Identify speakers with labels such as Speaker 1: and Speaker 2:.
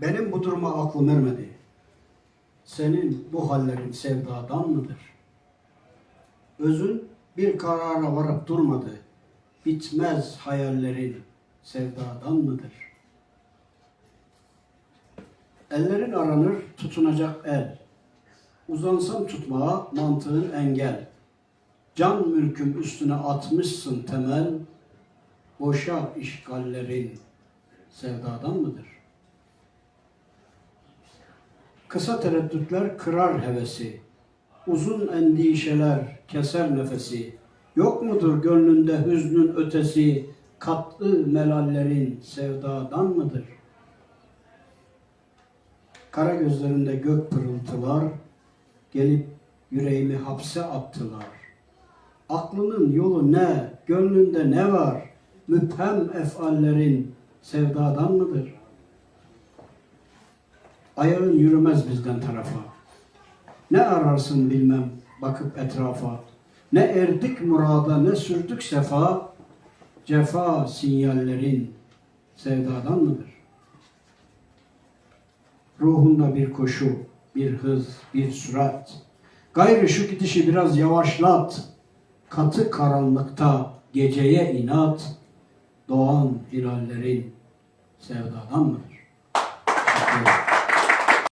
Speaker 1: Benim bu duruma aklım ermedi. Senin bu hallerin sevdadan mıdır? Özün bir karara varıp durmadı. Bitmez hayallerin sevdadan mıdır? Ellerin aranır tutunacak el. Uzansan tutmaya mantığın engel. Can mülküm üstüne atmışsın temel. Boşa işgallerin sevdadan mıdır? Kısa tereddütler kırar hevesi. Uzun endişeler keser nefesi. Yok mudur gönlünde hüznün ötesi? Katlı melallerin sevdadan mıdır? Kara gözlerinde gök pırıltılar, gelip yüreğimi hapse attılar. Aklının yolu ne, gönlünde ne var? Müphem efallerin sevdadan mıdır? Ayağın yürümez bizden tarafa. Ne ararsın bilmem bakıp etrafa. Ne erdik murada ne sürdük sefa. Cefa sinyallerin sevdadan mıdır? Ruhunda bir koşu, bir hız, bir sürat. Gayrı şu gidişi biraz yavaşlat. Katı karanlıkta geceye inat. Doğan hilallerin sevdadan mıdır?